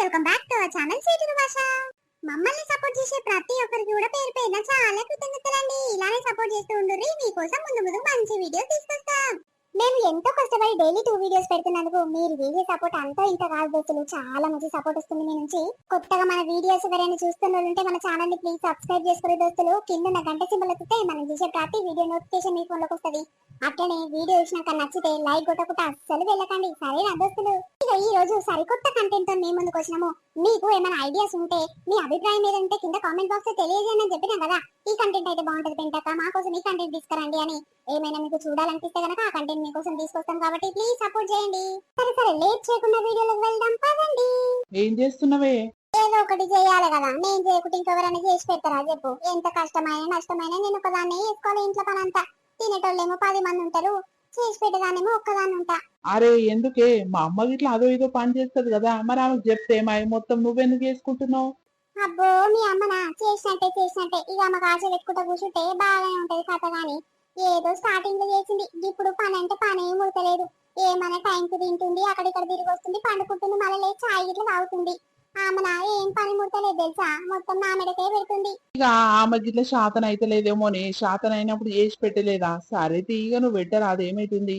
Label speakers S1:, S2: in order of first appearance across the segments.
S1: Welcome back to our channel చేతుల భాష మమ్మల్ని సపోర్ట్ చేసే ప్రతి ఒక్కరికి కూడా పేరు పేరున చాలా కృతజ్ఞతలండి. ఇలానే సపోర్ట్ చేస్తూ ఉండుర్రి మీకోసం ముందు ముందు మంచి వీడియోస్ తీసుకొస్తాం. మేము ఎంతో కష్టపడి డైలీ టూ వీడియోస్ పెడుతున్నందుకు మీరు వీడియో సపోర్ట్ అంతా ఇంత కాదు దోస్తులు. చాలా మంచి సపోర్ట్ వస్తుంది మీ నుంచి. కొత్తగా మన వీడియోస్ ఎవరైనా చూస్తున్న ఉంటే మన ఛానల్ని ప్లీజ్ సబ్స్క్రైబ్ చేసుకునే దోస్తులు. కింద ఉన్న గంట సింబల్ వస్తే మనం చేసే ప్రతి వీడియో నోటిఫికేషన్ మీ ఫోన్లోకి వస్తుంది. అట్లనే వీడియో చూసినాక నచ్చితే లైక్ కొట్టకుండా అస్సలు వెళ్ళకండి. సరేనా దోస్తులు? ఇక ఈ రోజు సరికొత్త కంటెంట్తో మీ ముందుకు వచ్చినాము. మీకు ఏమైనా ఐడియాస్ ఉంటే మీ అభిప్రాయం ఏదంటే కింద కామెంట్ బాక్స్లో తెలియజేయండి అని చెప్పినా కదా. ఈ కంటెంట్ అయితే బాగుంటది పెంటాక మా కోసం ఈ కంటెంట్ తీసుకురండి అని ఏమైనా మీకు చూడాలనిపిస్తే కనుక ఆ కంటెంట్ మీకోసం తీసుకొస్తాం కాబట్టి ప్లీజ్ సపోర్ట్ చేయండి. సరే సరే లేట్ చేయకుండా వీడియోలోకి వెళ్దాం పదండి.
S2: ఏం చేస్తున్నావే?
S1: ఏదో ఒకటి చేయాలి కదా. నేను చేయకుంటే ఇంకెవరైనా చేసి పెడతారా? చెప్పు. ఎంత కష్టమైన నష్టమైన నేను ఒకదాన్నే చేసుకోవాలి ఇంట్లో పని అంతా తినేటోళ్ళేమో పది మంది ఉంటారు. చేసి పెట్టేదాన్నేమో ఒక్కదాన్ని ఉంటా.
S2: అరే ఎందుకే? మా అమ్మ గిట్లా అదో ఇదో పని చేస్తది కదా. మరి ఆమెకు చెప్తే మా మొత్తం నువ్వెందుకు చేసుకుంటున్నావు?
S1: అబ్బో మీ అమ్మనా చేసినట్టే చేసినట్టే. ఇక అమ్మకు ఆశ పెట్టుకుంటా కూర్చుంటే బాగానే ఉంటది కథ గాని ఏదో స్టార్టింగ్లో చేసింది. ఇప్పుడు పని అంటే పని ఏం ముడతలేదు ఏమైనా టైంకి తింటుంది అక్కడిక్కడ తిరిగి వస్తుంది పండుకుంటుంది మళ్ళీ లేచి చాయ్ గిట్ల తాగుతుంది. ఆమెన ఏం పని ముడతలేదు తెలుసా? మొత్తం నా మెడకే పెడుతుంది.
S2: ఇక ఆమె గిట్ల శాతన అయితే లేదేమోనే శాతన అయినప్పుడు చేసి పెట్టలేదా? సరే తీగ నువ్వు పెట్టరా? అదేమైతుంది?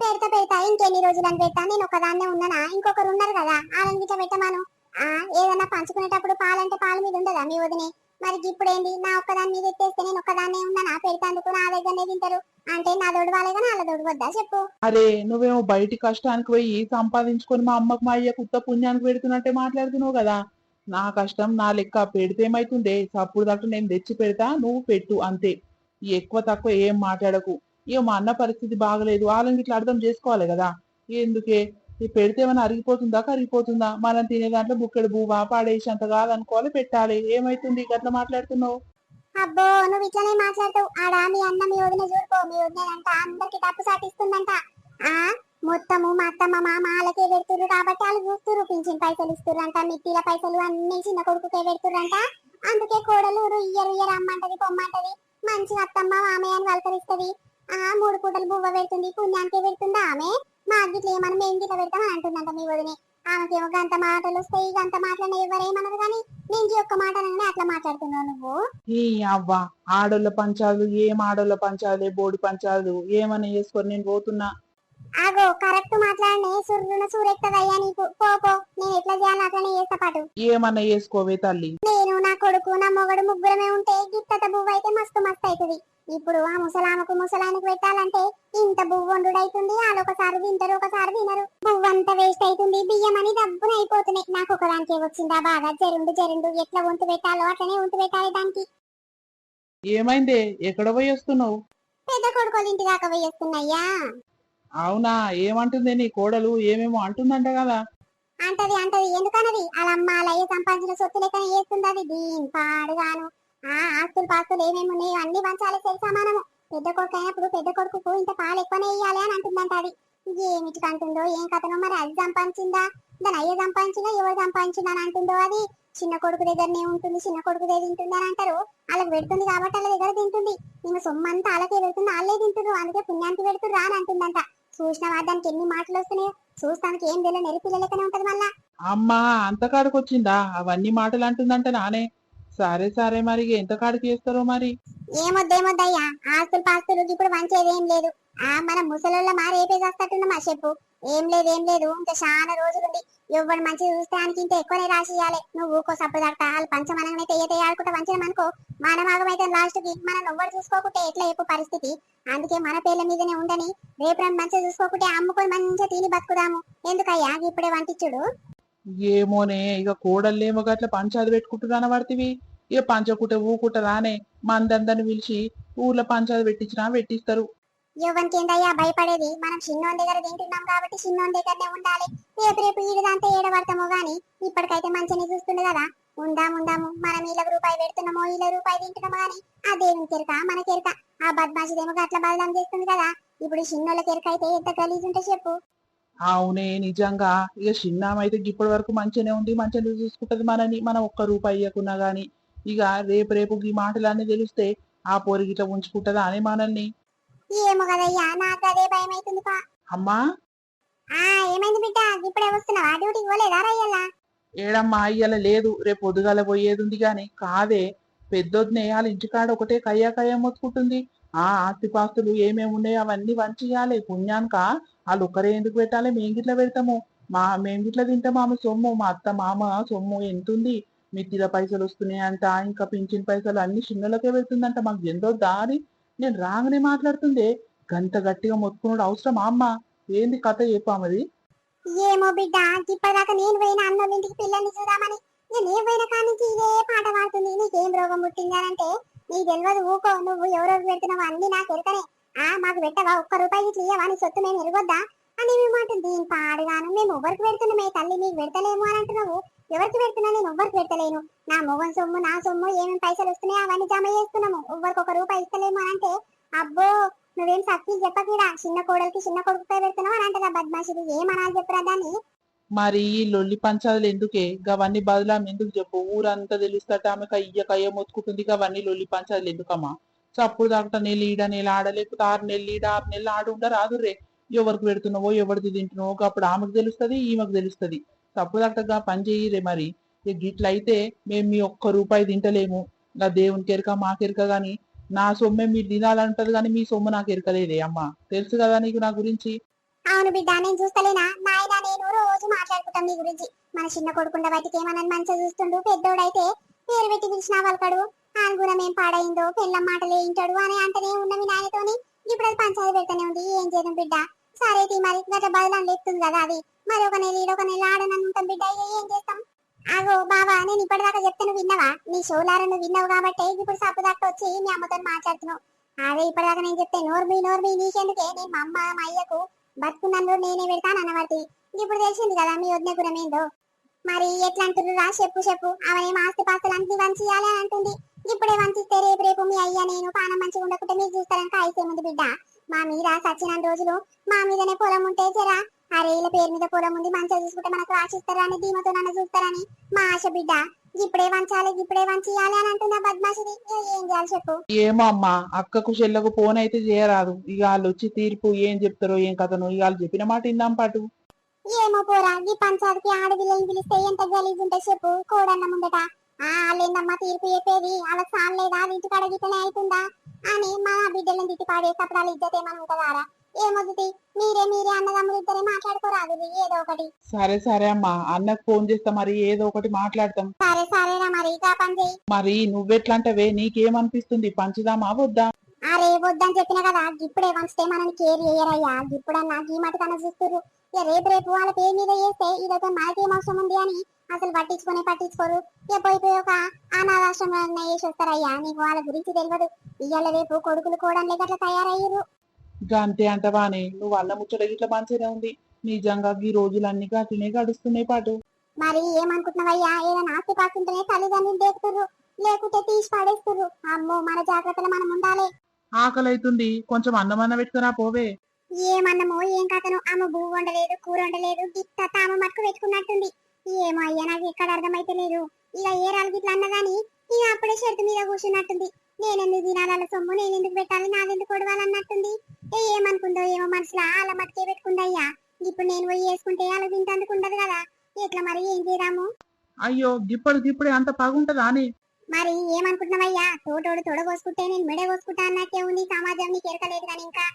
S1: పెడతా పెడతా. ఇంకెన్ని రోజులని పెడతా? నేను ఒకదాన్నే ఉన్నానా? ఇంకొకరు ఉన్నారు కదా. ఆమెను గిట్ల పెట్టమాను? ఆ ఏదన్నా పంచుకునేటప్పుడు పాలంటే పాల మీద ఉండదా మీ వదినే? మరి ఇప్పుడు ఏంది నా ఒక్కదాని మీద ఎత్తేస్తే నేను ఒక్కదాన్నే ఉన్నానా పెడతాందుకు నా దగ్గరనే తింటారు అంటే నా దొడు వాళ్ళగా నా దొడు వద్దా చెప్పు.
S2: అరే నువ్వేమో బయటి కష్టానికి పోయి సంపాదించుకొని మా అమ్మకు మా అయ్య కుత్త పుణ్యానికి పెడుతున్నట్టే మాట్లాడుతున్నావు కదా. నా కష్టం నా లెక్క పెడితే ఏమైతుందే? సప్పుడు దాకా నేను తెచ్చి పెడతా నువ్వు పెట్టు అంతే. ఎక్కువ తక్కువ ఏం మాట్లాడకు. ఇక మా అన్న పరిస్థితి బాగలేదు వాళ్ళని ఇట్లా అర్థం చేసుకోవాలి కదా. ఎందుకే? పెడితే ఏమైనా అరిగిపోతుందా? కరిగిపోతుందా? మనం తినే దాంట్లో బుక్కెడు బువ్వా పాడేసి అంత కాదనుకోవాలి పెట్టాలి. ఏమైతుంది? గట్లా మాట్లాడుతున్నావు?
S1: అబ్బో నువ్వు ఇట్లానే మాట్లాడుతావు. ఆడా మీ అన్న మీ వదిన చూడుకో. మీ వదినంట అందరికి తప్పు సాటిస్తుందంట. ఆ మొత్తము మా అత్తమ్మ మా మాలకే పెడుతురు కాబట్టి వాళ్ళు చూస్తురు పింఛన్ పైసలు ఇస్తురంట మిట్టిల పైసలు అన్ని చిన్న కొడుకుకే పెడుతురంట అందుకే కోడలు రుయ్యరు ఇయ్యరు అమ్మంటది పొమ్మంటది. మంచిగా అత్తమ్మ మామయ్య అని వలకరిస్తుంది. ఆ మూడు పూటలు బువ్వ పెడుతుంది పుణ్యానికే పెడుతుందా ఆమె? మా గిట్ల ఏమన్నా మేము గిట్ల పెడతామని అంటుందంట మీ వదిని. ఆమెకేమో గంత మాటలు వస్తాయి గంత మాటలను ఎవరేమన్నారు కానీ నేను ఒక్క మాట అనగానే అట్లా మాట్లాడుతున్నావు నువ్వు.
S2: ఈ అవ్వ ఆడోళ్ళ పంచాలు ఏం ఆడోళ్ళ పంచాలే బోడి పంచాలు ఏమని చేసుకొని నేను పోతున్నా?
S1: ఆగో కరెక్ట్ మాట్లాడనే సుర్రున సూరెత్తదయ్యా నీకు. పో పో నేను ఎట్లా చేయాలి అట్లనే చేస్తా పాటు.
S2: ఏమన్నా చేసుకోవే తల్లి.
S1: నేను నా కొడుకు నా మొగడు ముగ్గురమే ఉంటే గిత్తత బువ్వ అయితే మస్తు మస్తు అవుతుంది ఇప్పుడు ఆ ముసలామకు ముసలానికి పెట్టాలంటే ఇంత బువ్వ వండుడు అవుతుంది వాళ్ళు ఒకసారి తింటారు ఒకసారి తినరు. బువ్వ అంతా వేస్ట్ అవుతుంది బియ్యం అని డబ్బున అయిపోతున్నాయి. నాకు ఒకదానికే వచ్చిందా బాగా జరుండు జరుండు. ఎట్లా వంతు పెట్టాలో అట్లనే వంతు పెట్టాలి దానికి.
S2: ఏమైందే? ఎక్కడ పోయి వస్తున్నావు?
S1: పెద్ద కొడుకోళ్ళ ఇంటి దాకా వేస్తున్నాయ్యా.
S2: అవునా? ఏమంటుంది నీ కోడలు? ఏమేమో అంటుందంట కదా.
S1: అంటది అంటది. ఎందుకన్నది వాళ్ళమ్మ అలయ్య సంపాదించిన సొత్తు లెక్కన చేస్తుంది అది. దీని పాడుగాను. ఆ ఆస్తులు పాస్తులు ఏమేమి ఉన్నాయో అన్ని పంచాలి తెలుసా మనము పెద్ద కొడుకు అయినప్పుడు పెద్ద కొడుకుకు ఇంత పాలు ఎక్కువనే ఇవ్వాలి అని అంటుందంట అది. ఏమిటికి అంటుందో ఏం కథనో మరి అది సంపాదించిందా? దాని అయ్య సంపాదించిందా? ఎవరు సంపాదించిందా అని అంటుందో అది. చిన్న కొడుకు దగ్గరనే ఉంటుంది చిన్న కొడుకు దగ్గర తింటుంది అని అంటారు. వాళ్ళకి పెడుతుంది కాబట్టి వాళ్ళ దగ్గర తింటుంది. ఈమె సొమ్మంతా వాళ్ళకే పెడుతుంది వాళ్ళే తింటున్నారు అందుకే పుణ్యానికి పెడుతుర్రా అని అంటుందంట. చూసిన దానికి ఎన్ని మాటలు వస్తున్నాయో. చూస్తానికి ఏం తెలియదు. నెరిపిల్ల లెక్కనే ఉంటది మళ్ళా.
S2: అమ్మా అంత కాడికి వచ్చిందా అవన్నీ మాటలు అంటుందంట నానే. సరే సరే మరి ఎంత కాడికి చేస్తారో మరి?
S1: ఏమొద్దేమొద్దయ్యా? ఆస్తులు పాస్తులు ఇప్పుడు మంచిది ఏం లేదు. ఆ మన ముసలోళ్ళ మా రేపే చేస్తట్టున్నామా చెప్పు. ఏం లేదు ఏం లేదు. ఇంకా చాలా రోజులుంది. ఎవరు మంచి చూస్తే ఆయనకి ఇంత ఎక్కువనే రాసి ఇవ్వాలి నువ్వు ఊకో సబ్బు దడతా వాళ్ళు పంచమనంగానే తెయ్యతే ఆడుకుంటా వంచడం అనుకో మానమాగమైతే లాస్ట్కి మనం ఎవ్వరు చూసుకోకుంటే ఎట్లా చెప్పు పరిస్థితి? అందుకే మన పేర్ల మీదనే ఉండని రేపు మంచిగా చూసుకోకుంటే అమ్ముకొని మంచిగా తిని బతుకుదాము. ఎందుకయ్యా? ఇప్పుడే వంటిచ్చుడు?
S2: ఏమోనే ఇక కోడళ్ళేమో గట్ల పంచాది పెట్టుకుంటున్నా పడితివి ఇక పంచకుట ఊకుట రానే మందందరిని పిలిచి ఊర్లో పంచాది పెట్టించినా పెట్టిస్తారు.
S1: ఎవరికి ఏందయ్యా భయపడేది. మనం చిన్నోన్ దగ్గర తింటున్నాం కాబట్టి చిన్నోన్ దగ్గరనే ఉండాలి. రేపు రేపు ఈడుదంతా ఏడబడతామో గాని ఇప్పటికైతే మంచిగా చూస్తుంది కదా. ఉందాం ఉందాము. మనం ఇలా రూపాయి పెడుతున్నామో ఇలా రూపాయి తింటున్నామో గాని ఆ దేవుని కెరక మన కెరక. ఆ బద్మాషిదేమో అట్లా బలదం చేస్తుంది కదా. ఇప్పుడు చిన్నోళ్ళ కెరక అయితే ఎంత గలీజ్ ఉంటే చెప్పు.
S2: అవునే నిజంగా. ఇక చిన్నామైతే ఇప్పటి వరకు మంచిగానే ఉంది. మంచిగా చూసుకుంటది మనని. మనం ఒక్క రూపాయి ఇవ్వకున్నా గాని. ఇక రేపు రేపు ఈ మాటలన్నీ తెలిస్తే ఆ పోరి గిట్ల ఉంచుకుంటదా అని మనల్ని.
S1: ఏమో కదయ్యా నాకు అదే భయం అవుతుంది పా
S2: అమ్మా!
S1: ఆ ఏమైంది బిడ్డ? ఇప్పుడే వస్తున్నావా? డ్యూటీకి పోలేదా రయ్యల్లా
S2: ఏడమ్మా ఇయ్యాల లేదు. రేపు పొద్దుగాల పోయేది ఉంది గాని. కాదే పెద్దొద్దునే వాళ్ళ ఇంటికాడ ఒకటే కయ్యా కయ్యా మొత్తుకుంటుంది. ఆ ఆస్తిపాస్తులు ఏమేమి ఉన్నాయో అవన్నీ వంచియాలి. పుణ్యానిక? వాళ్ళు ఒక్కరే ఎందుకు పెట్టాలి? మేము గిట్ల పెడతాము. మా మేము గిట్ల తింటాం ఆమె సొమ్ము. మా అత్త మామ సొమ్ము ఎంతుంది? మిత్తిల పైసలు వస్తున్నాయంట ఇంకా పింఛన్ పైసలు అన్ని చిన్నలకే పెడుతుందంట. మాకు ఎంతో దారి. నేను రాగానే మాట్లాడుతుందే గంత గట్టిగా మొత్తుకున్నాడు అవసరం అమ్మ? ఏంది కథ చెప్పామది
S1: ఏమో బిడ్డ ఇప్పటిదాకా నేను పోయిన అన్నోళ్ళ ఇంటికి పిల్లల్ని చూద్దామని నేను ఏ పోయిన తెలియదు ఊకో నువ్వు ఎవరెవరు పెడుతున్నావు అన్ని నాకు ఎరకనే ఆ మాకు పెట్టవా? ఒక్క రూపాయి ఇట్లా ఇయ్యవా? నీ సొత్తు మేము ఎరగొద్దా? అని మేమంటుంది దీని పాడుగాను. మేము ఎవరికి పెడుతున్నామే తల్లి మీకు పెడతలేము అని అంటున్నావు? ఎవరికి పెడుతున్నా నేను ఎవ్వరికి పెడతలేను. నా మొగన్ సొమ్ము నా సొమ్ము ఏమేమి పైసలు వస్తున్నాయి అవన్నీ జమ చేస్తున్నాము. ఎవరికి ఒక రూపాయి ఇస్తలేము అని అంటే అబ్బో నువ్వేం సత్తి చెప్పకీడా చిన్న కోడలికి చిన్న కొడుకుపై పెడుతున్నావు అని అంటే బద్మాషిది? ఏమనాలి చెప్పరా దాన్ని?
S2: మరి ఈ లొల్లి పంచాదులు ఎందుకే? గవన్నీ బదులాం ఎందుకు చెప్పు? ఊరంతా తెలుస్తాట ఆమె కయ్య కయ్య మొత్తుకుంటుంది. గవన్నీ లొల్లి పంచాదులు ఎందుకమ్మా? చప్పుడు దాకా నెల ఈడ నెల ఆడలేకపోతే ఆరు నెలలు ఈడ ఆరు నెలలు ఆడు ఉండ రాదు రే. ఎవరికి పెడుతున్నావో ఎవరిది తింటున్నావో అప్పుడు ఆమెకు తెలుస్తది ఈమెకు తెలుస్తది. చప్పుడు దాకా పని చెయ్యిరే మరి. గిట్లయితే మేము మీ ఒక్క రూపాయి తింటలేము. నా దేవునికి ఎరక మాకెరక గాని నా సొమ్మే మీరు తినాలంటది కానీ మీ సొమ్ము నాకు ఎరకలేదే అమ్మా. తెలుసు కదా నీకు నా గురించి?
S1: అవును బిడ్డ నేను చూస్తలేనా? నాయన నేను రోజు మాట్లాడుకుంటాం నీ గురించి. మన చిన్న కొడుకుండ వాటికి ఏమన్నా మంచిగా చూస్తుండు పెద్దోడైతే పేరు పెట్టి పిలిచిన వాళ్ళకడు ఆయన ఏం పాడైందో పెళ్ళం మాటలు ఏంటాడు అని అంటనే ఉన్న మీ నాయనతోని. ఇప్పుడు అది పంచాయతీ పెడతానే ఉంది ఏం చేద్దాం బిడ్డ? సరే తీ మరి గట్ల బదులని లేపుతుంది కదా అది. మరి ఒక నెల ఈడ ఒక నెల ఆడనంటాం బిడ్డ ఏం చేస్తాం? అగో బాబా నేను ఇప్పటిదాకా చెప్తే నువ్వు విన్నావా? నీ షోలారా నువ్వు విన్నావు కాబట్టి ఇప్పుడు సప్పు దాకా వచ్చి మీ అమ్మతో మాట్లాడుతున్నావు. అదే ఇప్పటిదాకా నేను చెప్తే నోర్మి నోర్మి నీకెందుకే? నేను మా అమ్మ మా అయ్యకు బతుకున్నాను నేనే పెడతాను అన్నవాటి ఇప్పుడు తెలిసింది కదా మీ వదిన గురమేందో మరి ఎట్లా అంటుర్రు రా? చెప్పు చెప్పు. అవనేం ఆస్తి పాస్తులు అన్ని వంచియాలి అని అంటుంది. ఇప్పుడే వంచిస్తే రేపు రేపు మీ అయ్యా నేను పానం మంచిగా ఉండకుంటే మీరు చూస్తారని కాయిసే ముందు బిడ్డ. మా మీద సచ్చిన రోజులు మా మీదనే పొలం ఉంటే జరా. అరే ఇలా పేరు మీద పొలం ఉంది మంచిగా చూసుకుంటే మనకు రాసిస్తారా అని ధీమతో నన్ను చూస్తారని. మా ఆశ బిడ్డ. ఇప్పుడే వంచాలి ఇప్పుడే వంచియాలి అని అంటున్నా బద్మాషిది ఏం చేయాలి చెప్పు.
S2: ఏమో అమ్మా అక్కకు చెల్లకు ఫోన్ అయితే చేయరాదు. ఇక వాళ్ళు వచ్చి తీర్పు ఏం చెప్తారో ఏం కథనో ఇక వాళ్ళు చెప్పిన మాట ఇందాం పాటు.
S1: ఏమో పోరా ఈ పంచాయతీకి ఆడపిల్లని పిలిస్తే ఎంత గలీజ్ ఉంటే చెప్పు కోడన్న ముందట. ఆ వాళ్ళేందమ్మా తీర్పు చెప్పేది? అలా సాలేదా ఇంటికాడ గిట్టనే అవుతుందా అని మా బిడ్డలను తిట్టి పాడేటప్పుడు వాళ్ళ ఇజ్జత ఏమని ఉంటుందారా ఏమొద్దు? మీరే మీరే అన్నదమ్ములు ఇద్దరే మాట్లాడుకోరాదు ఏదో ఒకటి.
S2: సరే సరే అమ్మా. అన్నకు ఫోన్ చేస్తా మరి ఏదో ఒకటి మాట్లాడతాం.
S1: సరే సరేరా మరి ఇక పని చెయ్యి.
S2: మరి నువ్వెట్లంటవే? నీకేమనిపిస్తుంది? పంచుదామా వద్దా?
S1: అరే వద్దని చెప్పిన కదా ఇప్పుడే వంచితే మనల్ని కేర్ చేయరయ్యా ఇప్పుడన్నా ఈ మటుకన్నా చూస్తుర్రు. ఇక రేపు రేపు వాళ్ళ పేరు మీద చేస్తే ఇదైతే మనకేం అవసరం ఉంది అని అసలు పట్టించుకొని పట్టించుకోరు. ఇక పోయి పోయి ఒక అనాథాశ్రమం వేసి వస్తారయ్యా నీకు వాళ్ళ గురించి తెలియదు. ఇవాళ రేపు కొడుకులు కూడా అట్లా తయారయ్యారు
S2: అంతే అంటవానే నువ్వు అన్న ముచ్చట ఇట్లా మంచిగానే ఉంది. నిజంగా ఈ రోజులన్నీ గట్టినే గడుస్తున్నాయి పాటు.
S1: మరి ఏమనుకుంటున్నావయ్యా ఏదైనా ఆస్తి పాస్తుంటేనే తల్లిదండ్రులు దేకుతుర్రు లేకుంటే తీసి పడేస్తుర్రు. అమ్మో మన జాగ్రత్తలు మనం ఉండాలి.
S2: ఆకలి అవుతుంది కొంచెం అన్నమన్న పెట్టుకురా పోవే.
S1: ఏమన్నమో ఏం కథను. ఆమె భూ వండలేదు కూర వండలేదు గిత్త తామ మట్టుకు పెట్టుకున్నట్టుంది. ఏమో అయ్యా నాకు ఎక్కడ అర్థమైతే లేదు ఇక ఏ రాళ్ళు గిట్ల అన్నగాని ఇక అప్పుడే షర్ట్ మీద కూర్చున్నట్టుంది. నేనెందుకు తినాలి సొమ్ము నేను ఎందుకు పెట్టాలి? నాదెందుకు కొడవాలన్నట్టుంది ఏ ఏమనుకుందో ఏమో మనసులో అలా మట్టుకే పెట్టుకుందయ్యా. ఇప్పుడు నేను పోయి వేసుకుంటే అలా తింటందుకు ఉండదు కదా. ఎట్లా మరి? ఏం చేద్దాము?
S2: అయ్యో గిప్పడు గిప్పుడే అంత బాగుంటదా అని.
S1: మరి ఏమనుకుంటున్నావయ్యా? తోటోడు తొడగోసుకుంటే నేను మెడ కోసుకుంటా అన్నట్టే ఉంది. సమాజం నీకు ఎరకలేదు కానీ ఇంకా.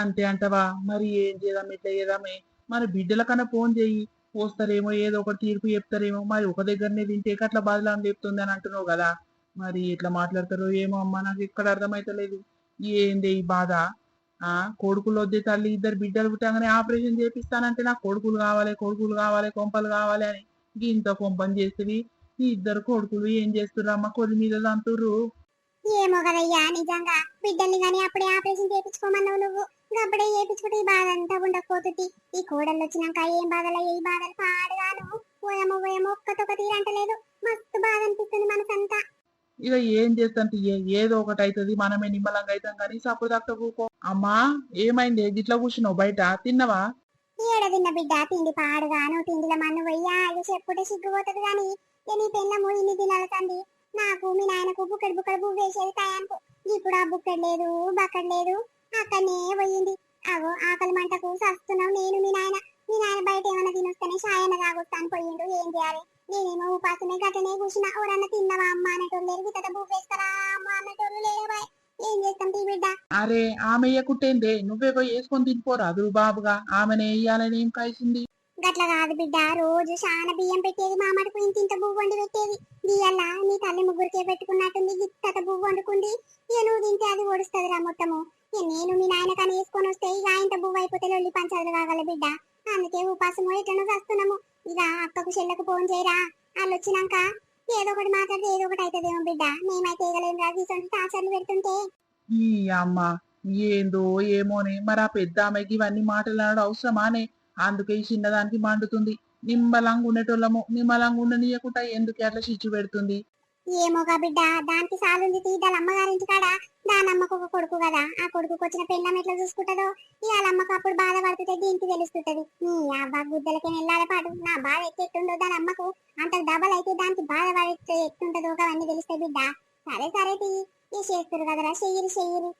S2: అంతే అంటవా? మరి ఏం చేద్దాం? ఇట్లా చేద్దామే? మన బిడ్డల కన్నా ఫోన్ చేయి. వస్తారేమో ఏదో ఒక తీర్పు చెప్తారేమో. మరి ఒక దగ్గరనే తింటే అట్లా బాధలు అని చెప్తుంది అని అంటున్నావు కదా. మరి ఇట్లా మాట్లాడతారో ఏమో అమ్మ నాకు ఎక్కడ అర్థమైతలేదు. ఏంది ఈ బాధ? ఆ కొడుకులు వద్దే తల్లి ఇద్దరు బిడ్డలు పుట్టగానే ఆపరేషన్ చేపిస్తానంటే నాకు కొడుకులు కావాలి కొడుకులు కావాలి కొంపలు కావాలి అని ఇంత కొంపని చేస్తుంది. ఈ ఇద్దరు కొడుకులు ఏం చేస్తున్నారు అమ్మ? కొద్ది మీద అంటుర్రు
S1: ఏమో కదయ్యా నిజంగా బిడ్డల్ని గాని అప్పుడే ఆపరేషన్ చేయించుకోమన్నావు నువ్వు. అప్పుడే చేయించుకుంటే ఈ బాధ అంతా ఉండకపోతుంది. ఈ కోడళ్ళు వచ్చినాక ఏం బాధలు ఏ బాధలు పాడుగాను. పోయమో పోయమో ఒక్కతొక్క తీరంటలేదు మస్తు బాధ అనిపిస్తుంది మనసంతా.
S2: ఇక ఏం చేస్తాంటే? ఏ- ఏదో ఒకటి అవుతుంది మనమే నిమ్మలంగా అవుతాం కానీ సప్పుడు దాకా కూకో అమ్మా ఏమైంది? గిట్లా కూర్చున్నావు బయట తిన్నవా?
S1: ఏడ తిన్న బిడ్డ? తిండి పాడుగాను తిండిల మన్ను పోయ్యా ఇక చెప్పుడే సిగ్గుపోతుంది గాని ఇక నీ పెళ్ళము ఇన్ని తినాలి తండ్రి నాకు మీ నాయనకు బుక్కడి బుక్కడి బువ్వ వేసేది టయానికి ఇప్పుడు ఆ బుక్కడి లేదు బక్కడి లేదు అక్కడనే పోయింది. అగో ఆకలి మంటకు సస్తున్నావు నేను మీ నాయన మీ నాయన బయట ఏమైనా తినొస్తేనే షాయన తాగొస్తాను పోయిండు ఏం చేయాలి? నేనేమో ఉపాసమే గట్టనే కూర్చున్నా. ఎవరన్నా తిన్నవా అమ్మ అనేటోళ్ళు లేరు. బువ్వ వేస్తారా అమ్మ అన్నటోళ్ళు లేరు బాయ్ ఏం చేస్తాం తీ బిడ్డ?
S2: అరే ఆమె వేయకుట్టేందే నువ్వే పోయి వేసుకొని తినిపోరాదు బాబుగా ఆమెనే వేయాలని ఏం కాసింది
S1: గట్ల కాదు బిడ్డ. రోజు చాలా బియ్యం పెట్టేది మా మటుకు ఇంత ఇంత బువ్వ వండి పెట్టేది. బియ్యల్లా నీ తల్లి ముగ్గురికే పెట్టుకున్నట్టుంది గిత్తత బువ్వ వండుకుంది. ఇక నువ్వు తింటే అది ఓడుస్తుంది రా మొత్తము. ఇక నేను మీ నాయన కానీ వేసుకొని వస్తే ఇక ఇంత బువ్వ అయిపోతే లొల్లి పంచాలి కాగల బిడ్డ. అందుకే ఉపాసము ఎట్లనో చేస్తున్నాము. ఇక అక్కకు చెల్లకు ఫోన్ చేయరా. వాళ్ళు వచ్చినాక ఏదో ఒకటి మాట్లాడితే ఏదో ఒకటి అవుతుందేమో బిడ్డ. మేమైతే ఏగలేం రా. తీసుకుంటే టార్చర్లు పెడుతుంటే.
S2: ఈ అమ్మ ఏందో ఏమోనే మరి ఆ పెద్ద ఆమెకి ఇవన్నీ మాట్లాడడం అవసరమానే? అందుకే ఈ చిన్నదానికి మండుతుంది. నిమ్మలంగా ఉండేటోళ్ళము. నిమ్మలంగా ఉండనీయకుండా ఎందుకు అట్లా చిచ్చు పెడుతుంది?
S1: ఏమోగా బిడ్డ దానికి సాలుంది తీ దాని అమ్మగారింటి కాడ. దానమ్మకు ఒక కొడుకు కదా. ఆ కొడుకుకి వచ్చిన పెళ్ళం ఎట్లా చూసుకుంటదో? ఇవాళ అమ్మకు అప్పుడు బాధపడుతుంటే దీనికి తెలుస్తుంటది నీ అబ్బా గుద్దలకే వెళ్ళాల పాటు నా బాధ ఎట్టి దాని అమ్మకు అంత డబల్ అయితే దానికి బాధ పడితే ఎట్టుంటదో అవన్నీ తెలిస్తే బిడ్డ. సరే సరే తీ. ఈ చేస్తారు కదరా చెయ్యిరి చెయ్యిరి.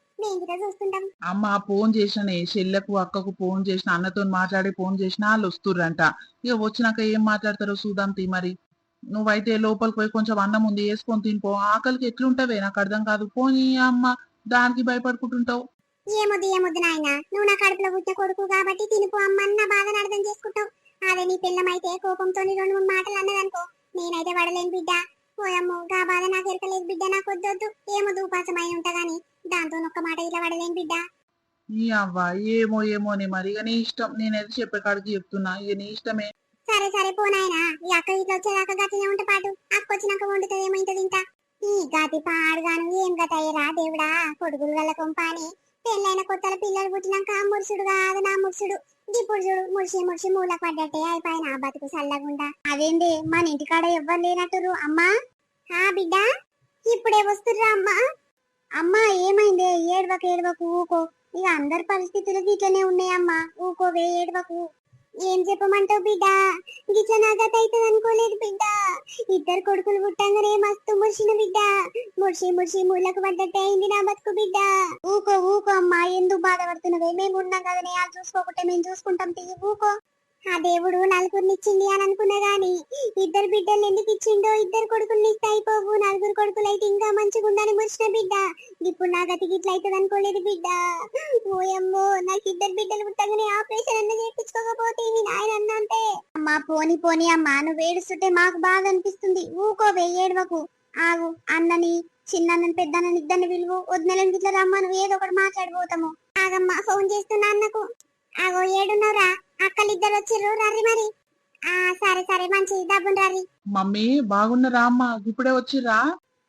S1: చూస్తుంటాం.
S2: అమ్మ ఫోన్ చేసిననే. చెల్లెకు అక్కకు ఫోన్ చేసిన అన్నతో మాట్లాడి ఫోన్ చేసిన వాళ్ళు వస్తుర్రంట. ఇక వచ్చినాక ఏం మాట్లాడతారో చూద్దాం తీ మరి. నువ్వైతే లోపలికి పోయి కొంచెం అన్నం ఉంది వేసుకొని తినిపో. ఆకలికి ఎట్లుంటావే? నాకు అర్థం కాదు. పోనీ అమ్మ దానికి భయపడుకుంటుంటావు.
S1: ఏమొద్దు ఏమొద్దు నాయన. నువ్వు నా కడుపులో పుట్టిన కొడుకు కాబట్టి తినిపో. అమ్మన్న బాధను అర్థం చేసుకుంటావు. అదే నీ పిల్లమైతే కోపంతో రెండు మూడు మాటలు అన్నదనుకో. నేనైతే పడలేను బిడ్డ. పోయమ్మో గా బాధ నాకు ఎరకలేదు బిడ్డ. నాకు వద్దొద్దు ఏమొద్దు ఉపాసమై ఉంటా గాని దాంతో ఒక్క మాట ఇట్లా పడలేను బిడ్డ.
S2: నీ అవ్వ ఏమో ఏమోనే మరి ఇక నీ ఇష్టం. నేనైతే చెప్పే కాడికి చెప్తున్నా. ఇక నీ ఇష్టమే.
S1: సరే సరే పోనాయనా ఈ అక్క ఇట్లా వచ్చేదాకా గతినే ఉంటే పాటు అక్క వచ్చినాక వండుతుందేమో ఇంత తింటా. ఈ గతి పాడుగాను ఏం గత అయ్యరా దేవుడా? కొడుకులు గల కొంపాని. పెళ్ళైన కొత్తల పిల్లలు పుట్టినాక మురుసుడు కాదు నా మురుసుడు ఇప్పుడు చూడు మురిసి మురిసి మూలకు పడ్డట్టే అయిపోయిన ఆ బతుకు చల్లగుండా. అదేంది మన ఇంటికాడ ఎవ్వరు లేనట్టురు అమ్మా? ఆ బిడ్డ? ఇప్పుడే వస్తుర్రా అమ్మా. అమ్మా ఏమైంది? ఏడవకు ఏడవకు ఊకో. ఇక అందరి పరిస్థితులు ఇట్లనే ఉన్నాయమ్మా ఊకోవే ఏడవకు. ఏం చెప్పమంటావు బిడ్డ? గిట్ల నాగత అవుతుంది అనుకోలేదు బిడ్డ. ఇద్దరు కొడుకులు పుట్టంగానే మస్తు మురిసిన బిడ్డ. మురిసి మురిసి ముళ్ళకు పడ్డట్టే అయింది నా బతుకు బిడ్డ. ఊకో ఊకో అమ్మా ఎందుకు బాధపడుతున్నవే? మేము ఉన్నాం కదనే? వాళ్ళు చూసుకోకుంటే మేము చూసుకుంటాం తీ ఊకో. ఆ దేవుడు నలుగురిని ఇచ్చింది అని అనుకున్నా గాని ఇద్దరు బిడ్డలు ఎందుకు ఇచ్చిండో ఇద్దరు కొడుకుల్ని ఇస్తే అయిపోవు. నలుగురు కొడుకులు అయితే ఇంకా మంచిగా ఉందని మురిసిన బిడ్డ. ఇప్పుడు నా గతికి ఇట్లా అవుతుంది అనుకోలేదు బిడ్డ. ఓయమ్మో నాకు ఇద్దరు బిడ్డలు పుట్టగానే ఆపరేషన్ అన్న చేయించుకోకపోతే మీ నాయన అన్న అంటే అమ్మా పోని పోని అమ్మా నువ్వు ఏడుస్తుంటే మాకు బాధ అనిపిస్తుంది. ఊకోవే ఏడవకు. ఆగు అన్నని చిన్నన్నని పెద్దన్నని ఇద్దరిని పిలువు. వదినలని గిట్ల రమ్మ నువ్వు ఏదో ఒకటి మాట్లాడిపోతాము. ఆగమ్మా ఫోన్ చేస్తున్నా అన్నకు. ఆగో ఏడున్నవరా? అక్కలిద్దరు వచ్చిర్రు. రర్రి మరి. ఆ సరే సరే మంచిది డబ్బును రర్రి
S2: మమ్మీ బాగున్నారా అమ్మ? ఇప్పుడే వచ్చిర్రా?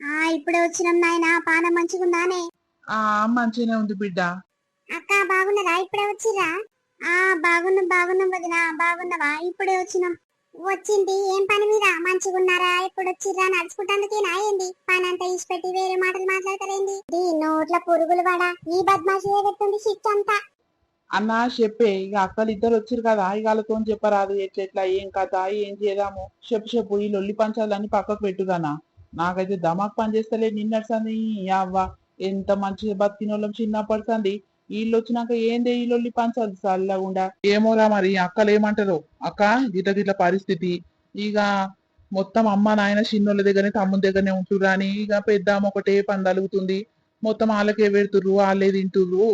S1: ఆ ఇప్పుడే వచ్చినాం నాయన. పానం మంచిగుందానే.
S2: ఆ మంచిగానే ఉంది బిడ్డ.
S1: అక్క బాగున్నారా? ఇప్పుడే వచ్చిరా ఆ బాగున్నాం బాగున్నాం వదిన బాగున్నావా? ఇప్పుడే వచ్చినాం. వచ్చింది. ఏం పని మీద? మంచిగున్నారా? ఇప్పుడు వచ్చిర్రా నడుచుకుంటానికేనా ఏంది? పని అంతా ఇచ్చిపెట్టి వేరే మాటలు మాట్లాడతారేంది? ఈ నోట్ల పురుగులు వాడా? ఈ బద్మాషి పెడుతుంది షిట్ అంతా
S2: అన్న చెప్పే. ఇక అక్కలు ఇద్దరు వచ్చిరు కదా. ఇక వాళ్ళతో చెప్పరాదు. ఎట్లెట్లా ఏం కథ ఏం చేద్దాము? చెప్పు చెప్పు. ఈ లొల్లి పంచాలని పక్కకు పెట్టుగానా నాకైతే దమాక్ పని చేస్తలే నిన్నడుసంది అవ్వ ఎంత మంచి బతికినోళ్ళం వాళ్ళం పడుతుంది వీళ్ళు వచ్చినాక ఏందే వీళ్ళు పంచాలి చల్లగుండా? ఏమోరా మరి అక్కలు ఏమంటారు అక్క గిట్ల గిట్ల పరిస్థితి. ఇక మొత్తం అమ్మ నాయన చిన్నోళ్ళ దగ్గరనే తమ్ముని దగ్గరనే ఉంటుర్రు అని ఇక పెద్ద అమ్మ ఒకటే పని మొత్తం వాళ్ళకే పెడుతుర్రు వాళ్ళే తింటుర్రు.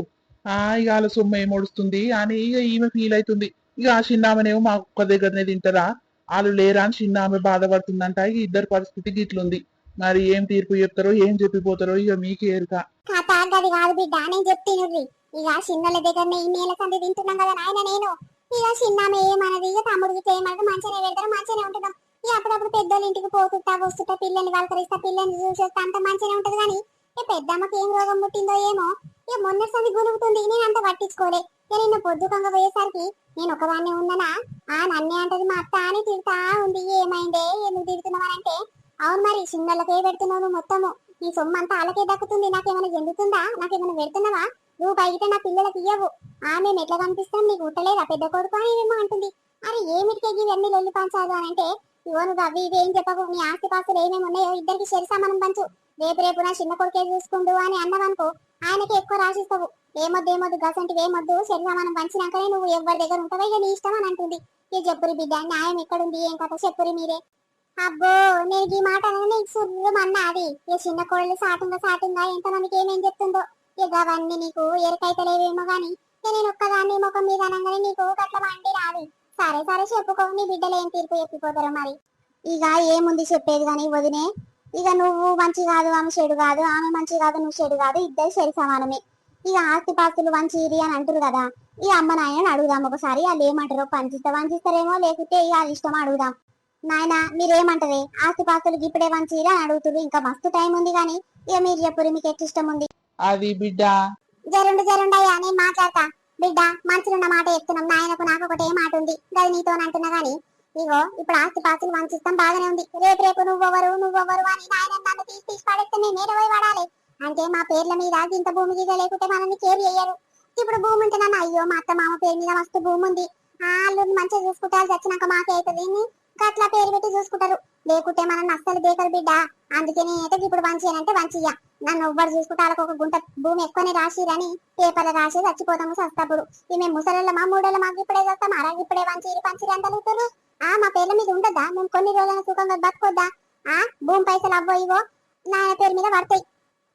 S2: ఆ ఇక వాళ్ళ సొమ్ము ఏమొడుస్తుంది అని ఇక ఈమె ఫీల్ అవుతుంది ఇక ఆ చిన్నామనేమో మా ఒక్క దగ్గరనే తింటారా? వాళ్ళు లేరా అని చిన్న ఆమె బాధపడుతుందంట. ఇక ఇద్దరు పరిస్థితి గిట్లుంది. మరి ఏం తీర్పు చెప్తారో ఏం చెప్పిపోతారో ఇక మీకే ఎరుక.
S1: కాదు బిడ్డ నేను ఇక చిన్నల దగ్గర ఈ నేల కంది తింటున్నాం కదా నాయన నేను. ఇక చిన్నమ్మ ఏమన్నది? ఇక తమ్ముడికి చేయమన్నది మంచిగానే పెడతారు మంచిగానే ఉంటున్నాం. ఇక అప్పుడప్పుడు పెద్దోళ్ళ ఇంటికి పోతుంటా వస్తుంటా పిల్లల్ని కలకరిస్తా పిల్లల్ని చూసేస్తా అంత మంచిగానే ఉంటది కానీ ఇక పెద్దమ్మకి ఏం రోగం పుట్టిందో ఏమో ఇక మొన్నసారి సంది గునుగుతుంది నేను అంత పట్టించుకోలే. ఇక నిన్న పొద్దుకంగా పోయేసరికి నేను ఒకదాన్ని ఉన్నానా? ఆ నన్నే అంటది మా అత్త అని తిడతా ఉంది. ఏమైందే? ఎందుకు తిడుతున్నావనంటే అవును మరి చిన్నలకే పెడుతున్నావు మొత్తము. నీ సొమ్ము అంతా వాళ్ళకే దక్కుతుంది. నాకేమైనా చెందుతుందా నాకేమైనా పెడుతున్నావా? నువ్వు బయట నా పిల్లలకి ఇయ్యవు. ఆ మేము ఎట్లా కనిపిస్తాం నీకు ఉట్టలేదా పెద్ద కొడుకు అని ఏమో అంటుంది. అరే ఏమిటికే ఇవన్నీ లొల్లి పంచాదు అని అంటే ఇవో నువ్వు అవి ఇవి ఏం చెప్పకు. నీ ఆస్తి పాస్తులు ఏమేమి ఉన్నాయో ఇద్దరికి సరి మనం పంచు. రేపు రేపు నా చిన్న కొడుకే చూసుకుండు అని అన్నవనుకో ఆయనకి ఎక్కువ రాసిస్తావు ఏమొద్దు ఏమొద్దు గసంటివి ఏమొద్దు సరి మనం పంచినాకనే నువ్వు ఎవరి దగ్గర ఉంటావో ఇక నీ ఇష్టం అని అంటుంది. ఈ చెప్పురి బిడ్డ న్యాయం ఎక్కడుంది? ఏం కథ? చెప్పురి మీరే. అబ్బో నేను ఈ మాట అనగానే నీకు సుర్రమన్నా అది. ఇక చిన్న కోళ్ళు సాటుంగా సాటుంగా ఎంతమందికి ఏమేం చెప్తుందో. ఇక అవన్నీ నీకు ఎరుకైతలేవేమో గాని నేను ఒక్కదాన్ని ముఖం మీద అనగానే నీకు గట్ల వండి రాదు. సరే సరే చెప్పుకో నీ బిడ్డలు ఏం తీర్పు చెప్పిపోతారు మరి. ఇక ఏముంది చెప్పేది కానీ వదినే. ఇక నువ్వు మంచి కాదు ఆమె చెడు కాదు ఆమె మంచి కాదు నువ్వు చెడు కాదు ఇద్దరు సరి సమానమే. ఇక ఆస్తి పాస్తులు వంచిరి అని అంటారు కదా. ఈ అమ్మ నాయన అడుగుదాం ఒకసారి వాళ్ళు ఏమంటారో పంచిస్తా వంచిస్తారేమో లేకపోతే ఇక వాళ్ళ ఇష్టం అడుగుదాం. నాయన మీరేమంటారే? ఆస్తిపాస్తులు ఇప్పుడే వంచిరి అని అడుగుతురు ఇంకా మస్తు టైం ఉంది కానీ ఇక మీరు చెప్పురు మీకు ఎట్లా ఇష్టం ఉంది?
S2: అది బిడ్డ.
S1: జరుండు జరుండయ్యా నేను మాట్లాడతా. బిడ్డ మనసులున్న మాట చెప్తున్నాం. నాయనకు నాకు ఒకటే మాట ఉంది. గది నీతో అంటున్నా గాని ఇగో ఇప్పుడు ఆస్తి పాస్తులు వంచిస్తాం బాగానే ఉంది. రేపు రేపు నువ్వెవరు నువ్వెవరు అని నాయన నన్ను తీసి తీసి పడేస్తే మేము ఏదో పోయి పడాలి. అంటే మా పేర్ల మీద ఇంత భూమి గీత లేకుంటే మనల్ని కేర్ చేయరు. ఇప్పుడు భూమి ఉంటే నన్ను అయ్యో మా అత్త మామ పేరు మీద మస్తు భూమి ఉంది. ఆ అల్లుడిని మంచిగా చూసుకుంటారు చచ్చినాక మాకే అవుతుంది? గట్లా పేరు పెట్టి చూసుకుంటారు. లేకుంటే మనం అస్సలు దేకరు బిడ్డ. అందుకని నేనైతే ఇప్పుడు వంచేయనంటే వంచియ్య. నన్ను ఎవ్వరు చూసుకుంటే ఒక గుంట భూమి ఎక్కువనే రాసిరని పేపర్లు రాసి చచ్చిపోతాము సస్తప్పుడు ఈ మేము ముసలమ్మా మూడేళ్ళ మాకు ఇప్పుడే చేస్తాం. అరా ఇప్పుడే వంచి పంచి అంత ఆ మా పేర్ల మీద ఉండదా మేము కొన్ని రోజుల సుఖంగా బతుకొద్దా? ఆ భూమి పైసలు అవ్వో ఇవో నాయన పేరు మీద పడతాయి.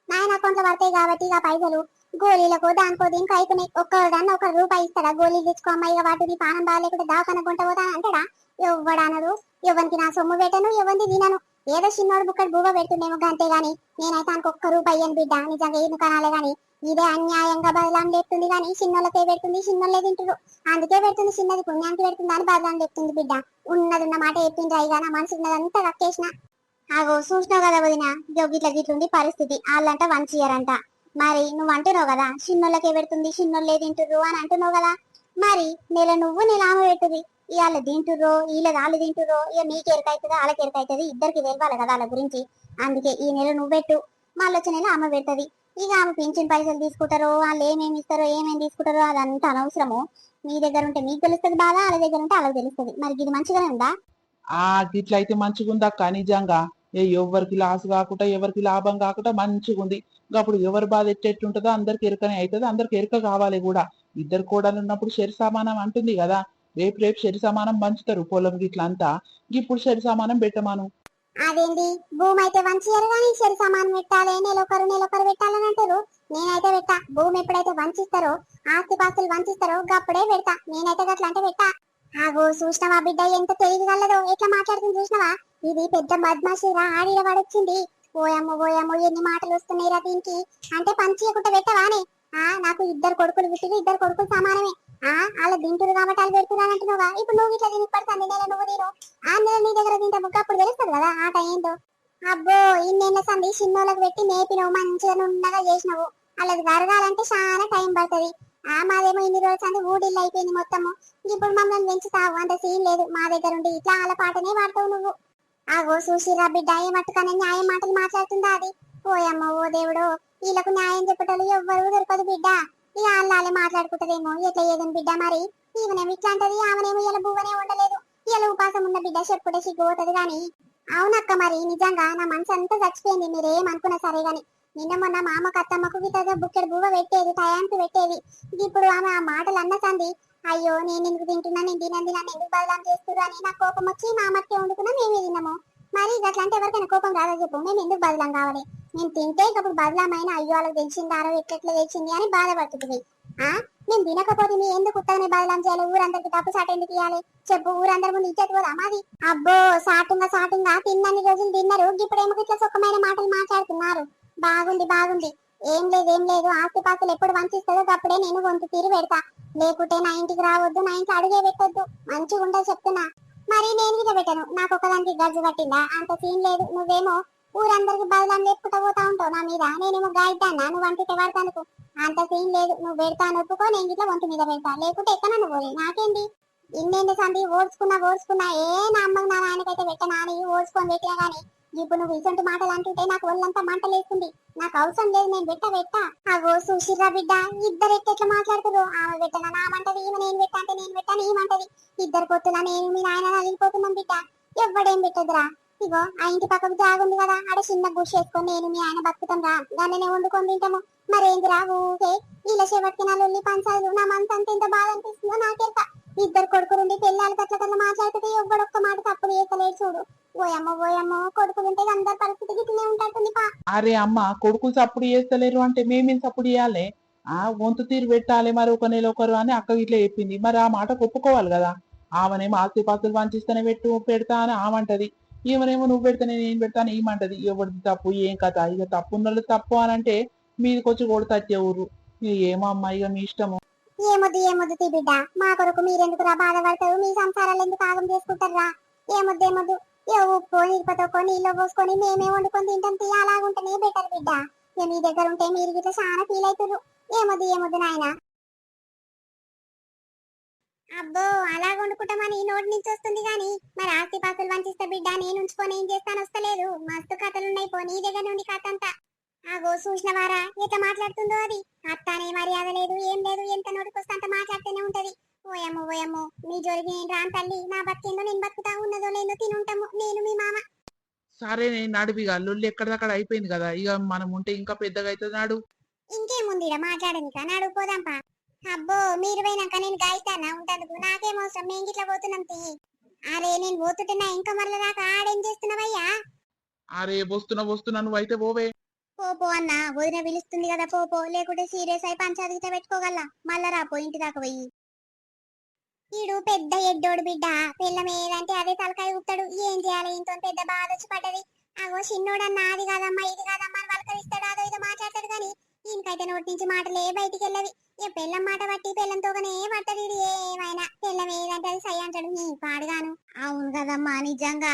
S1: నాయన అకౌంట్లో పడతాయి కాబట్టి ఇక పైసలు. గోళీలకు దానికో దీనికో అయిపోయినాయి ఒక్కరు దాన్ని ఒక రూపాయి ఇస్తాడా? గోళీలు తెచ్చుకో అమ్మాయి ఇక వాటిని పానం బాగాలేకుండా దావకన గుంట పోతా అంటాడా ఎవ్వడనరు ఎవరికి నా సొమ్ము పెట్టను ఎవరిని తినను. ఏదో చిన్నోడు బుక్కడు బూవ పెడుతుండేమో అంతే గాని నేనైతే ఆయనకు ఒక్క రూపాయి అని బిడ్డ. నిజంగా ఏం కనాలే గాని ఇదే అన్యాయంగా బదలాం లేపుతుంది గాని చిన్నోళ్ళకే పెడుతుంది చిన్నోళ్ళే తింటారు అందుకే పెడుతుంది చిన్నది పుణ్యానికి పెడుతుంది అని బదలాం లేపుతుంది బిడ్డ. ఉన్నది ఉన్న మాట చెప్పింది అయ్యగా నా మనసు ఉన్నదంతా కక్కేసిన. ఆగో చూసినావు కదా వదిన ఇగో గిట్ల గిట్లుంది పరిస్థితి. వాళ్ళంట వన్ చేయరంట మరి నువ్వు అంటున్నావు కదా చిన్నోళ్ళకే పెడుతుంది చిన్నోళ్ళే తింటురు అని అంటున్నావు కదా. మరి నెల నువ్వు నెల ఆమె పెట్టుది. ఇవాళ తింటుర్రో వీళ్ళ వాళ్ళు తింటుర్రో ఇక నీకు ఎరకైతుందో వాళ్ళకి ఎరకైతుంది ఇద్దరికి తెలియాలి కదా వాళ్ళ గురించి. అందుకే ఈ నెల నువ్వు పెట్టు మళ్ళీ వచ్చే నెల ఆమె పెడుతుంది. ఇక ఆమె పింఛన్ పైసలు తీసుకుంటారో వాళ్ళు ఏమేమి ఇస్తారో ఏమేమి తీసుకుంటారో అదంతా అనవసరము. మీ దగ్గర ఉంటే మీకు తెలుస్తుంది బాధ వాళ్ళ దగ్గర ఉంటే వాళ్ళకి తెలుస్తుంది. మరి ఇది మంచిగానే ఉందా?
S2: ఆ గిట్లయితే మంచిగుందక్క నిజంగా. ఏ ఎవరికి లాస్ కాకుండా ఎవరికి లాభం కాకుండా మంచిగుంది. అప్పుడు ఎవరు బాధ ఎట్టెట్టుంటుందో అందరికి ఎరుకనే అవుతుంది అందరికి ఎరుక కావాలి కూడా. ఇద్దరు కూడా ఉన్నప్పుడు శరి సమానం అంటుంది కదా. రేపు రేపు శరి సమానం పంచుతారు పొలం గిట్ల అంతా. ఇప్పుడు శరి సమానం పెట్టమాను.
S1: అదేంటి భూమి అయితే వంచియరు కానీ శరి సమానం పెట్టాలి నెలొకరు నెలొకరు పెట్టాలని అంటారు. నేనైతే పెట్టా. భూమి ఎప్పుడైతే వంచిస్తారో ఆస్తి పాస్తులు వంచిస్తారో గప్పుడే పెడతా. నేనైతే గట్ల అంటే పెట్టా. ఆగో చూసినవా బిడ్డ? ఎంత తెలియగలదో ఎట్లా మాట్లాడుతుంది చూసినవా? ఇది పెద్ద బద్మాషిరా ఆడిడ పడొచ్చింది. ఓయమ్మో ఓయమ్మో ఎన్ని మాటలు వస్తున్నాయిరా దీనికి? అంటే పంచి పెట్టవా పెట్టవానే. ఆ నాకు ఇద్దరు కొడుకులు పుట్టిరు ఇద్దరు కొడుకులు సమానమే. ఆ వాళ్ళ తింటురు కాబట్టి వాళ్ళు పెడుతున్నారు అంటున్నావా ఇప్పుడు నువ్వు ఇట్లా తిని పడుతుంది నెల నువ్వు తిను. ఆ నెల నీ దగ్గర తింటే ముక్క అప్పుడు తెలుస్తుంది కదా ఆట ఏంటో అబ్బో ఇన్నేళ్ళ సంది చిన్నోళ్ళకి పెట్టి మేపినవు మంచిగా నున్నగా చేసినావు. అలాది జరగాలంటే చాలా టైం పడుతుంది. ఆ మాదేమో ఇన్ని రోజులు సంది ఊడిల్లు అయిపోయింది మొత్తము. ఇప్పుడు మమ్మల్ని పెంచుతావు అంత సీన్ లేదు. మా దగ్గర ఉండి ఇట్లా వాళ్ళ పాటనే పాడతావు నువ్వు. ఆగో సుశీరా బిడ్డ ఏ మట్టుకనే న్యాయం మాటలు మాట్లాడుతుందా అది? ఓయమ్మ ఓ దేవుడు వీళ్ళకు న్యాయం చెప్పటలు ఎవ్వరు దొరకదు బిడ్డ. ఇక వాళ్ళే మాట్లాడుకుంటదేమో? ఎట్లా ఏదని బిడ్డ మరి? ఈవనేమి ఇట్లాంటది ఆమెనేమో ఇలా బువ్వనే ఉండలేదు. ఇలా ఉపాసం ఉన్న బిడ్డ చెప్పుడే సిగ్గుపోతుంది గాని అవునక్క మరి నిజంగా నా మనసు అంతా చచ్చిపోయింది. మీరేం అనుకున్నా సరే గాని. నిన్న మొన్న మా అమ్మకు అత్తమ్మకు గీతతో బుక్కెడు బువ్వ పెట్టేది టయానికి పెట్టేది. ఇప్పుడు ఆమె ఆ మాటలు అన్నసంది అయ్యో నేను ఎందుకు తింటున్నా నేను తినంది నన్ను ఎందుకు బదలాం చేస్తున్నారు అని నాకు కోపం వచ్చి మా అమ్మకి వండుకున్నా మేమే తిన్నాము. మరి గట్లా అంటే ఎవరికైనా కోపం రాదా చెప్పు? మేము ఎందుకు బదలాం కావాలి? నేను తింటే ఇప్పుడు బదలామైన? అయ్యో వాళ్ళకి తెలిసిందారో ఎట్లెట్లా తెలిసింది అని బాధపడుతుంది. ఆ? మేము తినకపోతే మీ ఎందుకు ఉత్తగానే బదలాం చేయాలి? ఊరందరికి తప్పు సాట ఎందుకు ఇవ్వాలి చెప్పు ఊరందరి ముందు ఇచ్చేది పోదా మాది? అబ్బో సాటుంగా సాటుంగా తిన్నన్ని రోజులు తిన్నారు. ఇప్పుడేమో ఇట్లా సుఖమైన మాటలు మాట్లాడుతున్నారు. బాగుంది బాగుంది. ఏం లేదు ఏం లేదు. ఆస్తిపాస్తులు ఎప్పుడు వంచిస్తుందో అప్పుడే నేను వంతు తీరు పెడతా. లేకుంటే నా ఇంటికి రావద్దు నా ఇంట్లో అడిగే పెట్టద్దు. మంచిగా ఉండదు చెప్తున్నా. మరి నేను గిట్ల పెట్టను. నాకు ఒకదానికి గజ్జు పట్టిందా? అంత సీన్ లేదు. నువ్వేమో ఊరందరికి బదలాం లేపుకుంటా పోతా ఉంటావు నా మీద. నేనేమో గాయిద్దాన్నా నువ్వు అంటుంటే పడతానుకు. అంత సీన్ లేదు. నువ్వు పెడతాను ఒప్పుకో నేను గిట్ల వంతు మీద పెడతా. లేకుంటే ఎక్కడ నువ్వు పోయి నాకేంటి ఇన్నేంటి సంది ఓడ్చుకున్నా ఓడ్చుకున్నా. ఏ నా అమ్మకి నా నాన్నకైతే పెట్టనా. అని ఓడ్చుకొని పెట్టినా కానీ ఇప్పుడు నువ్వు ఇటువంటి మాటలు అంటుంటే నాకు ఒళ్ళంతా మంటలేస్తుంది నాకు అవసరం లేదు నేను పెట్ట పెట్టా. అగో సుశీర్రా బిడ్డ ఇద్దరు ఎట్లా మాట్లాడుతురు ఆమె పెట్టనా నా మంటది ఈమె నేను పెట్టా అంటే నేను పెట్టాను ఈమంటది ఇద్దరు పొత్తులా నేను మీ నాయన నలిగిపోతున్నాం బిడ్డ. ఎవ్వడేం పెట్టదురా? ఇగో ఆ ఇంటి పక్కకు జాగుంది కదా ఆడ చిన్న గుడి వేసుకొని నేను మీ ఆయన బతుకుతాం రా. దాన్ని వండుకొని తింటాము. మరేందిరా ఊకే ఇలా చెవట్కి నా లొల్లి పంచాలు నా మనసు అంత ఎంత బాధ అనిపిస్తుందో నాకెంత. ఇద్దరు కొడుకులుండి పెళ్ళాలి కట్ల కట్ల మాట్లాడితే ఎవ్వడు మాట తప్పుడు చేస్తలేడు చూడు. ఓయమ్మ ఓయమ్మ కొడుకులుంటే అందరి పరిస్థితి గిట్లనే ఉంటుంది పా
S2: అరే అమ్మ కొడుకులు సప్పుడు చేస్తలేరు అంటే మేమేం సప్పుడు చేయాలి? ఆ వంతు తీరు పెట్టాలి మరి ఒక నెల ఒకరు అని అక్క ఇట్లా చెప్పింది. మరి ఆ మాట ఒప్పుకోవాలి కదా? ఆమెనేమో ఆస్తిపాస్తులు పంచిస్తేనే పెట్టు పెడతా అని ఆమంటది ఈమెనేమో నువ్వు పెడితేనే నేను పెడతాను ఏమంటది ఎవరిది తప్పు ఏం కథ? ఇక తప్పు ఉన్నోళ్ళు తప్పు అని అంటే మీదకొచ్చి కొడుతా ఊరు. ఇక ఏమో అమ్మ ఇక మీ ఇష్టము.
S1: ఏమొద్దు ఏమొద్దు తీ బిడ్డ. మా కొరకు మీరెందుకు రా బాధపడతారు? మీ సంసారాలు ఎందుకు ఆగం చేసుకుంటారా ఏమొద్దు ఏమొద్దు. ఏ ఉప్పు నీళ్ళు పోసుకొని మేమే వండుకొని తింటాం తీ అలాగుంటేనే బెటర్ బిడ్డ. ఇక మీ దగ్గర ఉంటే మీరు గిట్లా చాలా ఫీల్ అవుతారు ఏమొద్దు ఏమొద్దు నాయన. అబ్బో అలా వండుకుంటామని నోటి నుంచి వస్తుంది గాని మరి ఆస్తి పాస్తులు వంచిస్తే బిడ్డ నేను ఉంచుకొని ఏం చేస్తాను వస్తలేదు. మస్తు కథలున్నాయి పో నీ దగ్గర నుండి కథ అంతా. ఆగో చూసినవారా ఎట్లా మాట్లాడుతుందో అది. అత్తానే మర్యాద లేదు ఏం లేదు ఎంత నోటికొస్తే అంత మాట్లాడుతూనే ఉంటది. ఓయమ్మో ఓయమ్మో మీ జోలికి నేను రాను తల్లి? నా బతికేందో నేను బతుకుతా ఉన్నదో లేదో తినుంటాము. నేను మీ మామ.
S2: సరే నేను నడిపిగా లొల్లి ఎక్కడిదక్కడ అయిపోయింది కదా. ఇక మనం ఉంటే ఇంకా పెద్దగా అవుతుంది నాడు.
S1: ఇంకేముంది మాట్లాడని కానీ అడుగుపోదాంపా అబ్బో మీరు పోయినాక నేను గాయిస్తానా ఉంటందుకు నాకేం అవసరం? మేము గిట్లా పోతున్నాం తీ. అరే నేను పోతుంటున్నా ఇంకా మరల దాకా ఆడేం చేస్తున్నావయ్యా
S2: అరే వస్తున్నా వస్తున్నా నువ్వు అయితే పోవే.
S1: పో పో అన్న. వదిన పిలుస్తుంది కదా పో పో. లేకుంటే సీరియస్ అయి పంచాయతీ పెట్టుకోగల మళ్ళా రా పో ఇంటి దాకా పోయి. ఈడు పెద్ద ఎడ్డోడు బిడ్డ పిల్లం ఏదంటే అదే తలకాయ ఊపుతాడు. ఏం చేయాలి? ఇంత పెద్ద బాధ వచ్చి పడ్డది. అగో చిన్నోడన్న అది కాదమ్మా ఇది కాదమ్మా అని వలకరిస్తాడు. అదో ఇదో మాట్లాడతాడు కానీ ఇంకైతే నోటి నుంచి మాటలే బయటికి వెళ్ళవి. ఏ పిల్లం మాట బట్టి పిల్లంతోనే పట్టది ఇది ఏమైనా? పిల్లం ఏదంటే అది సై అంటాడు. నీ పాడుగాను. అవును కదమ్మా నిజంగా.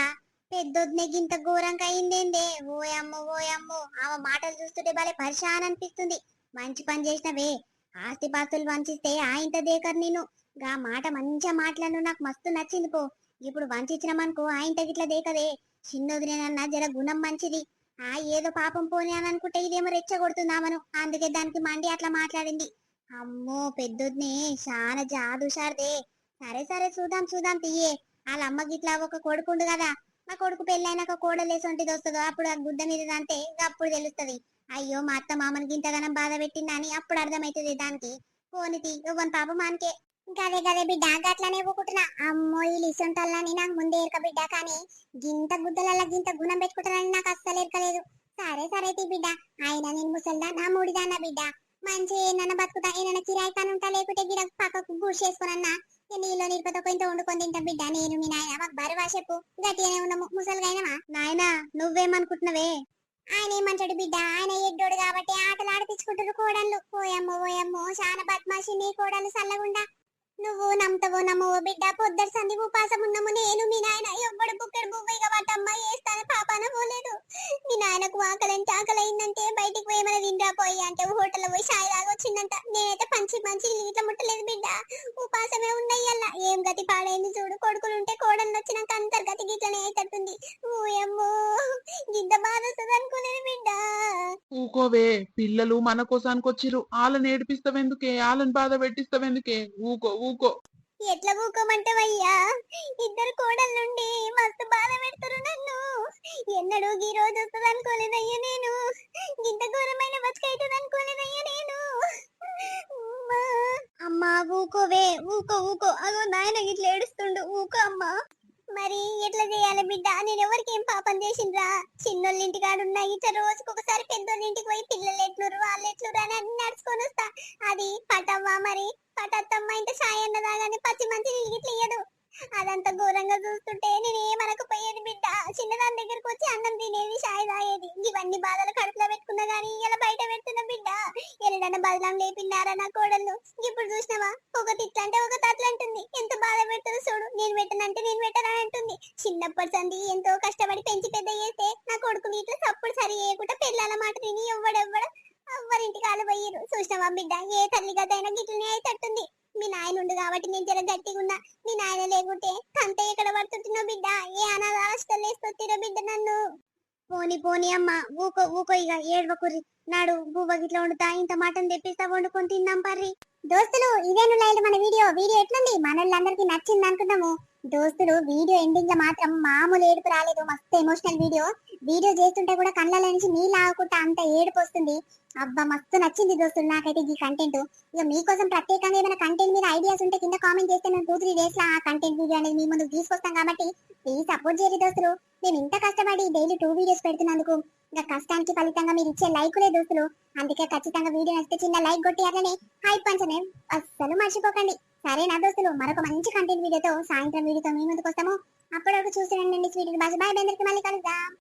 S1: పెద్దొద్దునే ఇంత ఘోరంగా అయిందేందే? ఓయమ్మో ఓయమ్మో ఆమె మాటలు చూస్తుంటే భలే పరిశాన్ అనిపిస్తుంది. మంచి పని చేసినవే. ఆస్తి పాస్తులు వంచిస్తే ఆ ఇంత దేకర్ నేను గా మాట మంచిగా మాట్లాడు నాకు మస్తు నచ్చింది పో. ఇప్పుడు వంచిచ్చినామనుకో ఆ ఇంత గిట్ల దేకదే. చిన్నదినేనన్నా జర గుణం మంచిది. ఆ ఏదో పాపం పోనీ అని అనుకుంటే ఇదేమో రెచ్చగొడుతుందామను. అందుకే దానికి మండి అట్లా మాట్లాడింది. అమ్మో పెద్దొద్నే చాలా జాదుషార్దే సరే సరే చూద్దాం చూద్దాం తీయే. వాళ్ళ అమ్మకి ఇట్లా ఒక కొడుకుండు కదా. మా కొడుకు పెళ్ళైనాక కోడలేసొంటిది వస్తుందో అప్పుడు ఆ గుడ్డ మీద అంతే అప్పుడు తెలుస్తది. అయ్యో మా అత్త మామనికి ఇంతగానం బాధ పెట్టిందని అప్పుడు అర్థమైతది దానికి. పోనితి ఇవ్వని పాప మానికే గదే గదే బిడ్డ గట్లనే ఊకుంటున్నా. అమ్మో ఈ లిసొంటల్లని నాకు ముందే ఎరక బిడ్డ కానీ గింత గుద్దలల్ల గింత గుణం పెట్టుకుంటానని నాకు అస్సలు ఎరకలేదు సరే సరే తీ బిడ్డ. ఆయన నేను ముసల్దా నా మూడిదాన్న బిడ్డ. మంచి ఏనన్నా బతుకుతా ఏనన్నా కిరాయి కాని ఉంటా లేకుంటే గిడ పక్కకు గుడి చేసుకునన్నా నీళ్ళు నిరుపతో కొంత వండుకొని తింటాం బిడ్డ. నేను మీ నాయన మాకు బరువా చెప్పు గట్టిగానే ఉన్నాము. ముసలిగైనమా నాయనా నువ్వేమనుకుంటున్నావే? ఆయన ఏమంటాడు బిడ్డ? ఆయన ఎడ్డోడు కాబట్టి ఆటలు ఆడిపించుకుంటారు కోడళ్ళు. పోయమ్మో పోయమ్మో చాలా బద్మాషి నీ కోడలు సల్లగుండా. నువ్వు నమ్ముతావో నమ్మవో బిడ్డ పొద్దరు సంధి ఉపాసం ఉన్నాము. నేను మీ నాయన ఎవ్వడు బుక్కడు బువ్వయ్య వాటమ్మ వేస్తాను పాపాన పోలేదు. మీ నాయనకు ఆకలంటే ఆకలి అయిందంటే బయటికి పోయి ఏమైనా పోయి అంటే హోటల్ పోయి షాయి లాగా వచ్చిందంట. నేనైతే పంచి పంచి ఇట్లా ముట్టలేదు బిడ్డ. ఉపాసమే ఉన్నాయి అలా ఏం గతి పాడైంది చూడు. కొడుకులు ఉంటే కోడలు వచ్చినాక అంతర్గతి గిట్లనే అయితట్టుంది. ఊయమ్మో గింత బాధ వస్తుంది అనుకోలేదు బిడ్డ.
S2: ఊకోవే పిల్లలు మన కోసానికి వచ్చిర్రు వాళ్ళని ఏడిపిస్తావెందుకే? వాళ్ళని బాధ పెట్టిస్తావెందుకే? ఊకో. ఊకో.
S1: ఎట్లా ఊకోమంటావయ్యా? ఇద్దరు కోడల నుండి మస్తు బాధ పెడతారు నన్ను. ఎన్నడూ ఈ రోజు వస్తుంది అనుకోలేదయ్యా నేను. ఇంత ఘోరమైన బతుకైతుంది అనుకోలేదయ్యా నేను. అమ్మా. ఊకోవే ఊకో ఊకో. అదో నాయన ఇట్లా ఏడుస్తుండు. ఊకో అమ్మా. మరి ఎట్లా చేయాలి బిడ్డ? నేను ఎవరికి ఏం పాపం చేసిండ్రా? చిన్నోళ్ళ ఇంటికాడ ఉన్న ఇట్లా రోజుకి ఒకసారి పెద్దోళ్ళ ఇంటికి పోయి పిల్లలు ఎట్లురు వాళ్ళు ఎట్లురు అని అన్ని నడుచుకొని వస్తా. అది పటవ్వా మరి పటత్తమ్మ ఇంత సాయన్న దాగానే పచ్చి మంచి ఇట్లా ఇయ్యదు. అదంతా ఘోరంగా చూస్తుంటే నేను ఏమనకపోయేది బిడ్డ? చిన్నదాని దగ్గరకు వచ్చి అన్నం తినేది షాయి తాగేది. ఇవన్నీ బాధలు కడుపులో పెట్టుకున్నా గానీ ఇలా బయట పెడుతున్న బిడ్డ. ఎల్లడన్న బదలం లేపినారా నా కోడళ్ళు? ఇప్పుడు చూసినావా? ఒక తిట్లంటే ఒక తట్లంటుంది. ఎంత బాధ పెడుతుందో చూడు. నేను పెట్టనంటే నేను పెట్టనా అంటుంది. చిన్నప్పటి సంది ఎంతో కష్టపడి పెంచి పెద్ద చేస్తే నా కొడుకు ఇట్లా తప్పుడు సరి చేయకుండా పెళ్ళాల మాట తిని ఎవ్వడెవ్వడ ఎవ్వరింటి కాలు పోయారు చూసినావా బిడ్డ? ఏ తల్లి గదైనా గిట్లనే అయితట్టుంది. మీ నాయన ఉండు కాబట్టి నేను జర గట్టిగా ఉన్నా. మీ నాయన లేకుంటే తంత ఎక్కడ పడుతుంటున్నావు బిడ్డ? ఏ అనాథ హాస్టల్ వేస్తొత్తిరో బిడ్డ నన్ను? పోని పోని అమ్మ ఊకో ఊకో ఇక ఏడవకుర్రి. నాడు బువ్వ గిట్ల వండుతా ఇంత మటన్ తెప్పిస్తా వండుకొని తిన్నాం పర్రి. దోస్తులు ఇదేను లైలు మన వీడియో? వీడియో ఎట్లుంది? మనల్ని మనోళ్ళందరికీ నచ్చింది అనుకున్నాము దోస్తులు వీడియో ఎండింగ్లో మాత్రం మామూలు ఏడుపు రాలేదు మస్తు ఎమోషనల్ వీడియో. వీడియో చేస్తుంటే కూడా కళ్ళ నుంచి నీళ్ళు ఆగుకుంటా అంత ఏడుపు వస్తుంది. అబ్బా మస్తు నచ్చింది దోస్తులు నాకైతే ఈ కంటెంట్ ఇక మీకోసం ప్రత్యేకంగా ఏమైనా కంటెంట్ మీద ఐడియాస్ ఉంటే కింద కామెంట్ చేస్తే మేము టూ త్రీ డేస్లో ఆ కంటెంట్ వీడియో అనేది మీ ముందు తీసుకొస్తాం కాబట్టి ప్లీజ్ సపోర్ట్ చేయరు దోస్తులు మేము ఇంత కష్టపడి డైలీ టూ వీడియోస్ పెడుతున్నందుకు ఇంకా కష్టానికి ఫలితంగా మీరు ఇచ్చే లైకులే దోస్తులు. అందుకే ఖచ్చితంగా వీడియో నచ్చితే చిన్న లైక్ కొట్టి అట్లనే హైప్ పంచనే అస్సలు మర్చిపోకండి. సరే నా దోస్తులు? మరొక మంచి కంటెంట్ వీడియోతో సాయంత్రం వీడియోతో మీ ముందుకు వస్తాము. అప్పటివరకు చూసి రండి స్వీట్ బాయ్ బాయ్ అందరికి మళ్ళీ కలుద్దాం.